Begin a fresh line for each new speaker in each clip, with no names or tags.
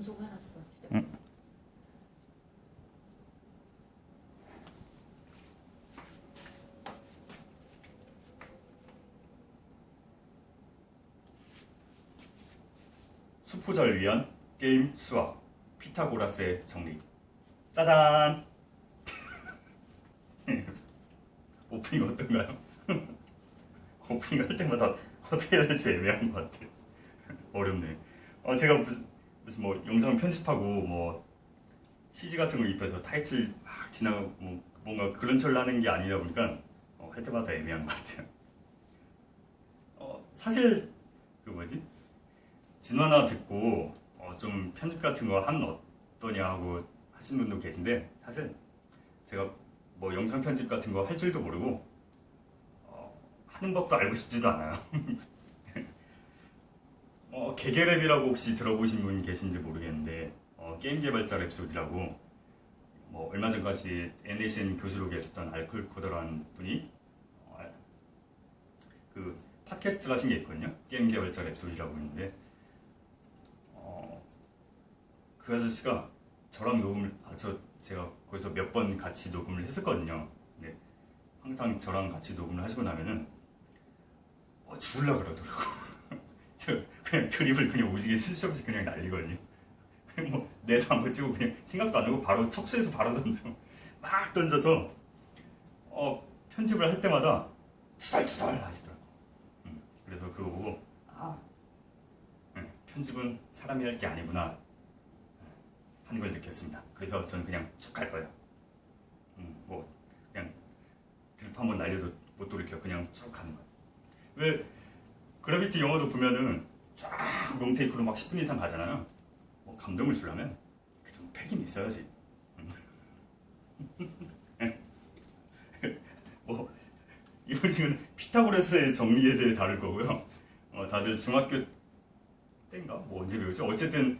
음소해놨어.
응. 수포자를 위한 게임 수학 피타고라스의 정리 짜잔 오프닝 어떤가요? 오프닝 할 때마다 어떻게 해야 될지 애매한 것 같아 어렵네 어, 제가 무슨, 무슨 뭐 영상 편집하고 뭐 CG 같은 거 입혀서 타이틀 막 지나가고 뭐 뭔가 그런 철 나는 게 아니다 보니까 어, 할 때마다 애매한 것 같아요 어, 사실 그 뭐지 진화나 듣고 어, 좀 편집 같은 거 하면 어떠냐 하고 하신 분도 계신데 사실 제가 뭐 영상 편집 같은 거 할 줄도 모르고 어, 하는 법도 알고 싶지도 않아요. 어, 개개랩이라고 혹시 들어보신 분 계신지 모르겠는데 어, 게임 개발자 랩소디라고 뭐 얼마 전까지 NSN 교수로 계셨던 알콜 코더라는 분이 어, 그 팟캐스트를 하신 게 있거든요. 게임 개발자 랩소디라고 있는데 어, 그 아저씨가 저랑 녹음을 아, 저 제가 거기서 몇 번 같이 녹음을 했었거든요. 네. 항상 저랑 같이 녹음을 하시고 나면은 어, 죽을라 그러더라고. 저 그냥 드립을 그냥 오지게 실수 없이 그냥 날리거든요. 그냥 뭐 내도 안 고치고 그냥 생각도 안 하고 바로 척수해서 바로 던져 막 던져서 어 편집을 할 때마다 투덜투덜 하시더라고. 음, 그래서 그거 보고 아 네, 편집은 사람이 할 게 아니구나 하는 걸 느꼈습니다. 그래서 저는 그냥 쭉 갈 거예요. 음, 뭐 그냥 드립 한번 날려도 못 돌이켜 그냥 쭉 가는 거예요. 왜 그래비티 영화도 보면은 쫙 롱테이크로 막 10분 이상 가잖아요. 뭐 감동을 주려면 그 정도 패긴 있어야지. 뭐 이번 지금 피타고라스의 정리에 대해 다룰 거고요. 어, 다들 중학교 때인가 뭐 언제 배우죠? 어쨌든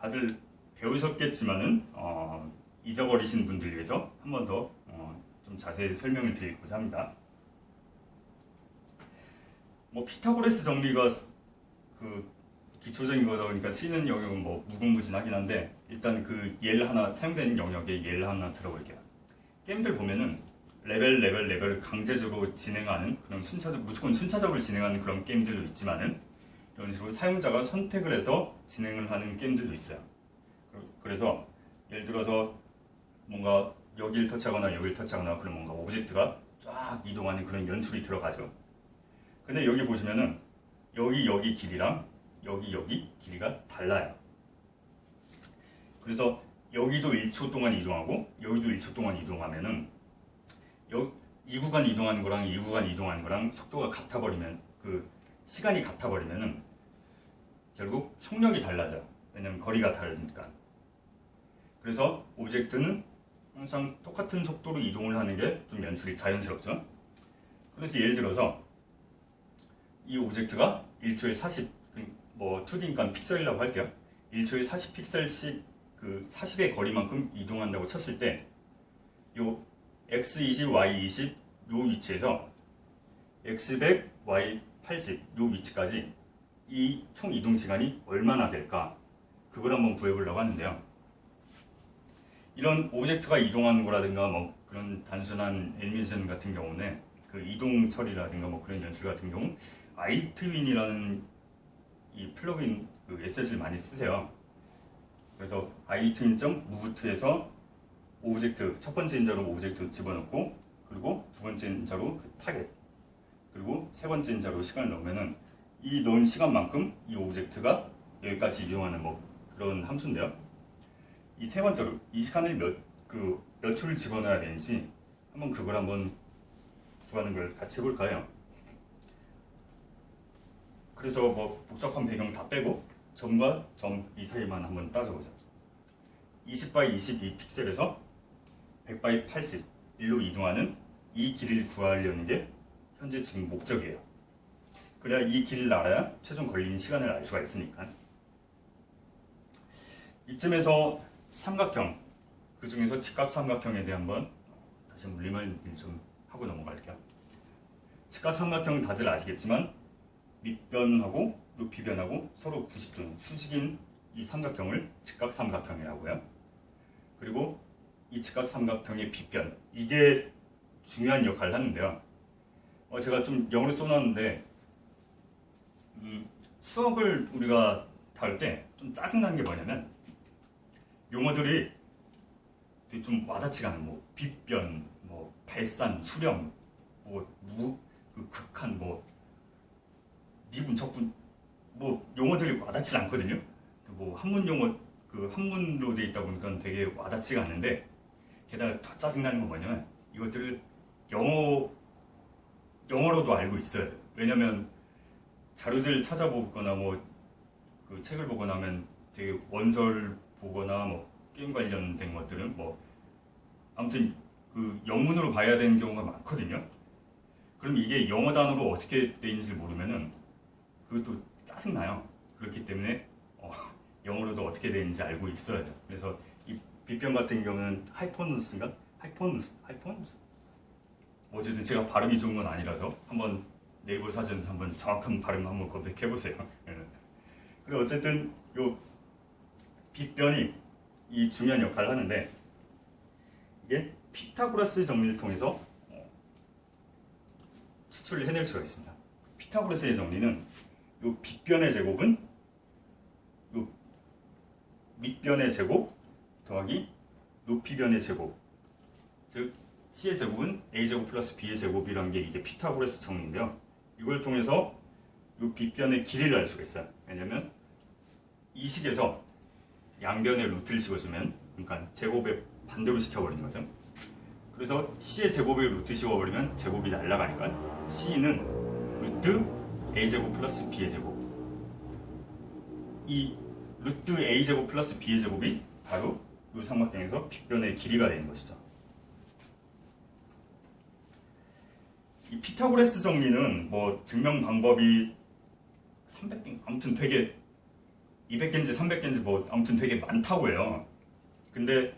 다들 배우셨겠지만은 어, 잊어버리신 분들 위해서 한 번 더좀 자세히 설명을 드리고자 합니다. 뭐 피타고라스 정리가 그 기초적인 거다 보니까 쓰는 영역은 뭐 무궁무진하긴 한데 일단 그 예를 하나 사용되는 영역에 예를 하나 들어볼게요. 게임들 보면은 레벨 레벨 레벨을 강제적으로 진행하는 그런 순차적 무조건 순차적으로 진행하는 그런 게임들도 있지만은 이런 식으로 사용자가 선택을 해서 진행을 하는 게임들도 있어요. 그- 그래서 예를 들어서 뭔가 여기를 터치하거나 여기를 터치하거나 그런 뭔가 오브젝트가 쫙 이동하는 그런 연출이 들어가죠. 근데 여기 보시면은 여기 여기 길이랑 여기 여기 길이가 달라요. 그래서 여기도 1초 동안 이동하고 여기도 1초 동안 이동하면은 여, 이 구간 이동하는 거랑 이 구간 이동하는 거랑 속도가 같아 버리면 그 시간이 같아 버리면은 결국 속력이 달라져요. 왜냐면 거리가 다르니까. 그래서 오브젝트는 항상 똑같은 속도로 이동을 하는 게 좀 연출이 자연스럽죠. 그래서 예를 들어서 이 오브젝트가 1초에 40, 뭐 2D니까 픽셀이라고 할게요. 1초에 40픽셀씩 그 40의 거리만큼 이동한다고 쳤을 때, 요 x20, y20 요 위치에서 x100, y80 요 위치까지 이 총 이동 시간이 얼마나 될까? 그걸 한번 구해보려고 하는데요. 이런 오브젝트가 이동하는 거라든가 뭐 그런 단순한 애니메이션 같은 경우는 그 이동 처리라든가 뭐 그런 연출 같은 경우 아이트윈이라는 이 플러그인 그 에셋을 많이 쓰세요. 그래서 아이트윈.무브트에서 오브젝트 첫 번째 인자로 오브젝트 집어넣고 그리고 두 번째 인자로 그 타겟 그리고 세 번째 인자로 시간을 넣으면은 이 넣은 시간만큼 이 오브젝트가 여기까지 이동하는 뭐 그런 함수인데요. 이 세 번째로 이 시간을 몇 그 몇 초를 집어넣어야 되는지 한번 그걸 한번 구하는 걸 같이 해볼까요? 그래서 뭐 복잡한 배경 다 빼고 점과 점 이 사이만 한번 따져보자. 20 by 22 픽셀에서 100 by 80 일로 이동하는 이 길을 구하려는 게 현재 지금 목적이에요. 그래야 이 길을 알아야 최종 걸리는 시간을 알 수가 있으니까. 이쯤에서 삼각형, 그 중에서 직각 삼각형에 대해 한번 다시 한번 리마인드 좀 하고 넘어갈게요. 직각 삼각형 다들 아시겠지만 밑변하고 높이변하고 서로 90도 수직인 이 삼각형을 직각삼각형이라고요. 그리고 이 직각삼각형의 빗변 이게 중요한 역할을 하는데요. 어, 제가 좀 영어로 써놨는데 음, 수학을 우리가 다룰 때 좀 짜증나는 게 뭐냐면 용어들이 좀 와닿지가 않은 뭐 빗변, 뭐 발산, 수렴, 뭐 무 그 극한, 뭐 미분, 적분 뭐 용어들이 와닿지 않거든요. 뭐 한문 용어 그 한문으로 돼 있다 보니까 되게 와닿지가 않는데 게다가 더 짜증나는 건 뭐냐면 이것들을 영어 영어로도 알고 있어야 돼요. 왜냐면 자료들 찾아보거나 뭐 그 책을 보거나 하면 되게 원설 보거나 뭐 게임 관련된 것들은 뭐 아무튼 그 영문으로 봐야 되는 경우가 많거든요. 그럼 이게 영어 단어로 어떻게 돼 있는지 모르면은 그것도 짜증나요. 그렇기 때문에 어, 영어로도 어떻게 돼 있는지 알고 있어야 돼요. 그래서 이 비평 같은 경우는 하이포누스인가? 하이포누스? 하이포누스? 어쨌든 제가 발음이 좋은 건 아니라서 한번 네이버 사전에서 한번 정확한 발음 한번 검색해 보세요. 그리고 어쨌든 요 빗변이 이 중요한 역할을 하는데 이게 피타고라스 정리를 통해서 어, 추출을 해낼 수가 있습니다. 피타고라스의 정리는 요 빗변의 제곱은 요 밑변의 제곱 더하기 높이변의 제곱 즉 C의 제곱은 A제곱 플러스 B의 제곱이라는 게 이게 피타고라스 정리인데요. 이걸 통해서 요 빗변의 길이를 알 수가 있어요. 왜냐면 이 식에서 양변의 루트를 씌워주면 그러니까 제곱에 반대로 시켜버리는 거죠. 그래서 C의 제곱에 루트 씌워버리면 제곱이 날라가니까 C는 루트 A제곱 플러스 B의 제곱 이 루트 A제곱 플러스 B의 제곱이 바로 이 삼각형에서 빗변의 길이가 되는 것이죠. 이 피타고라스 정리는 뭐 증명 방법이 300개 아무튼 되게 200개인지 300개인지 뭐 아무튼 되게 많다고 해요. 근데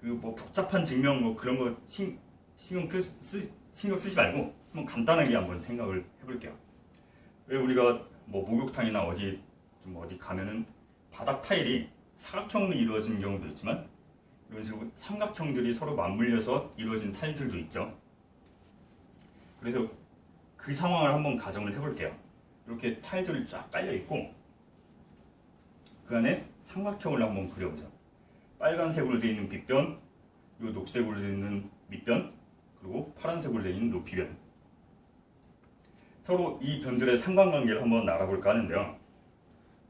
그 뭐 복잡한 증명 뭐 그런 거 신, 신경 쓰, 신경 쓰지 말고 한번 간단하게 한번 생각을 해볼게요. 왜 우리가 뭐 목욕탕이나 어디 좀 어디 가면은 바닥 타일이 사각형으로 이루어진 경우도 있지만 이런 식으로 삼각형들이 서로 맞물려서 이루어진 타일들도 있죠. 그래서 그 상황을 한번 가정을 해볼게요. 이렇게 타일들이 쫙 깔려 있고 그 안에 삼각형을 한번 그려보자. 빨간색으로 되어 있는 빗변, 이 녹색으로 되어 있는 밑변, 그리고 파란색으로 되어 있는 높이변. 서로 이 변들의 상관관계를 한번 알아볼까 하는데요.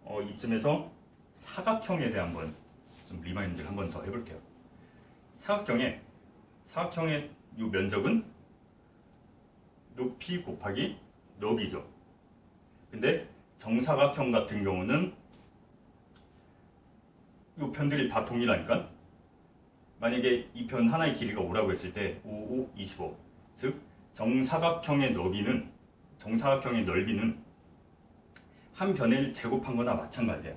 어, 이쯤에서 사각형에 대해 한번 좀 리마인드를 한번 더 해볼게요. 사각형의 사각형의 이 면적은 높이 곱하기 너비죠. 근데 정사각형 같은 경우는 이 편들이 다 동일하니까 만약에 이편 하나의 길이가 5라고 했을 때 5, 5, 25. 즉 정사각형의 너비는 정사각형의 넓이는 한 변을 제곱한 거나 마찬가지예요.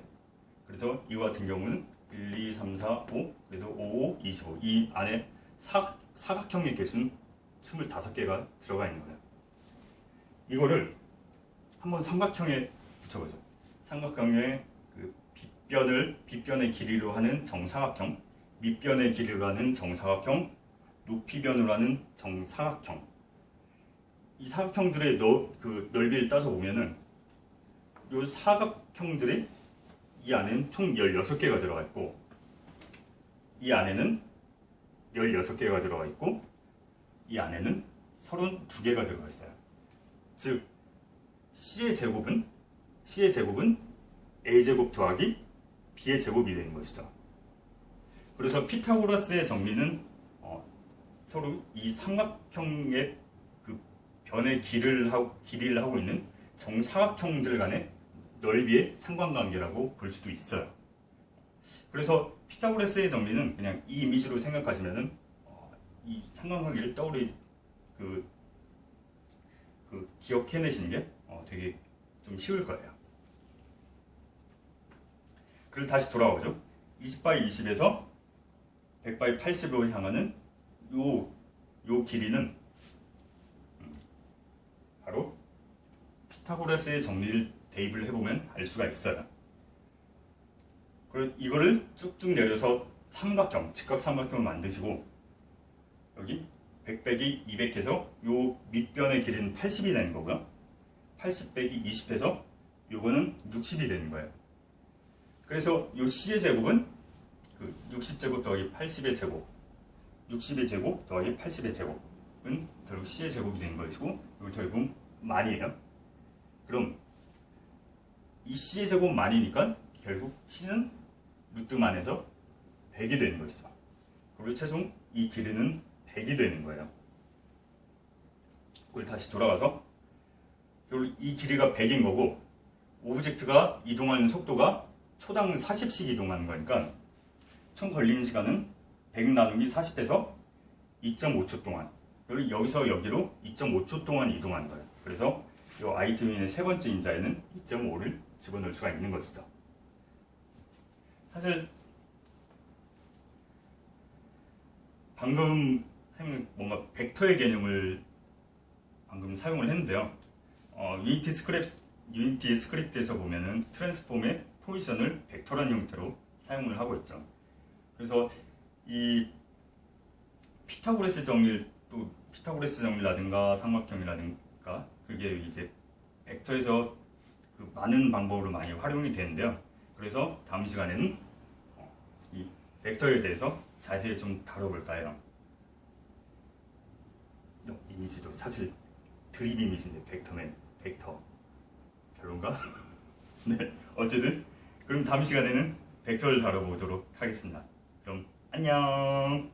그래서 이와 같은 경우는 1, 2, 3, 4, 5 그래서 5, 5, 25. 이 안에 사, 사각형의 개수는 25개가 들어가 있는 거예요. 이거를 한번 삼각형에 붙여보죠. 삼각형의 빗변을 빗변의 길이로 하는 정사각형, 밑변의 길이로 하는 정사각형, 높이변으로 하는 정사각형. 이 사각형들의 너, 그 넓이를 따져 보면은 이 사각형들이 이 안에는 총 16개가 들어가 있고 이 안에는 16개가 들어가 있고 이 안에는 32개가 들어가 있어요. 즉 C의 제곱은 C의 제곱은 A제곱 더하기 B의 제곱이 되는 것이죠. 그래서 피타고라스의 정리는 어, 서로 이 삼각형의 그 변의 길을 하고, 길이를 하고 있는 정사각형들 간의 넓이의 상관관계라고 볼 수도 있어요. 그래서 피타고라스의 정리는 그냥 이 이미지로 생각하시면은 어, 이 상관관계를 떠오르 그, 그 기억해내시는 게 어, 되게 좀 쉬울 거예요. 그리고 다시 돌아오죠. 20바이 20에서 100바이 80으로 향하는 요, 요 길이는 음, 바로 피타고라스의 정리를 대입을 해보면 알 수가 있어요. 그리고 이거를 쭉쭉 내려서 삼각형, 직각 삼각형을 만드시고 여기 100 빼기 200 해서 요 밑변의 길이는 80이 되는 거고요. 80 빼기 20 해서 요거는 60이 되는 거예요. 그래서 요 C의 제곱은 그 60제곱 더하기 80의 제곱 60의 제곱 더하기 80의 제곱은 결국 C의 제곱이 되는 것이고 이걸 더해보면 만이에요. 그럼 이 C의 제곱 만이니까 결국 C는 루트만에서 100이 되는 것이죠. 그리고 최종 이 길이는 100이 되는 거예요. 그걸 다시 돌아가서 이 길이가 100인 거고 오브젝트가 이동하는 속도가 초당 40씩 이동하는 거니까 총 걸리는 시간은 100 나누기 40에서 2.5초 동안 여기서 여기로 2.5초 동안 이동하는 거예요. 그래서 이 아이트윈의 세 번째 인자에는 2.5를 집어넣을 수가 있는 것이죠. 사실 방금 뭔가 벡터의 개념을 방금 사용을 했는데요. 어, 유니티 스크립트 유니티 스크립트에서 보면은 트랜스폼의 포지션을 벡터라는 형태로 사용을 하고 있죠. 그래서 이 피타고라스 정리 또 피타고라스 정리라든가 삼각형이라든가 그게 이제 벡터에서 그 많은 방법으로 많이 활용이 되는데요. 그래서 다음 시간에는 어, 이 벡터에 대해서 자세히 좀 다뤄볼까요? 어, 이미지도 사실 드립 이미지인데 벡터면 벡터 별론가? 네 어쨌든 그럼 다음 시간에는 벡터를 다뤄보도록 하겠습니다. 그럼 안녕.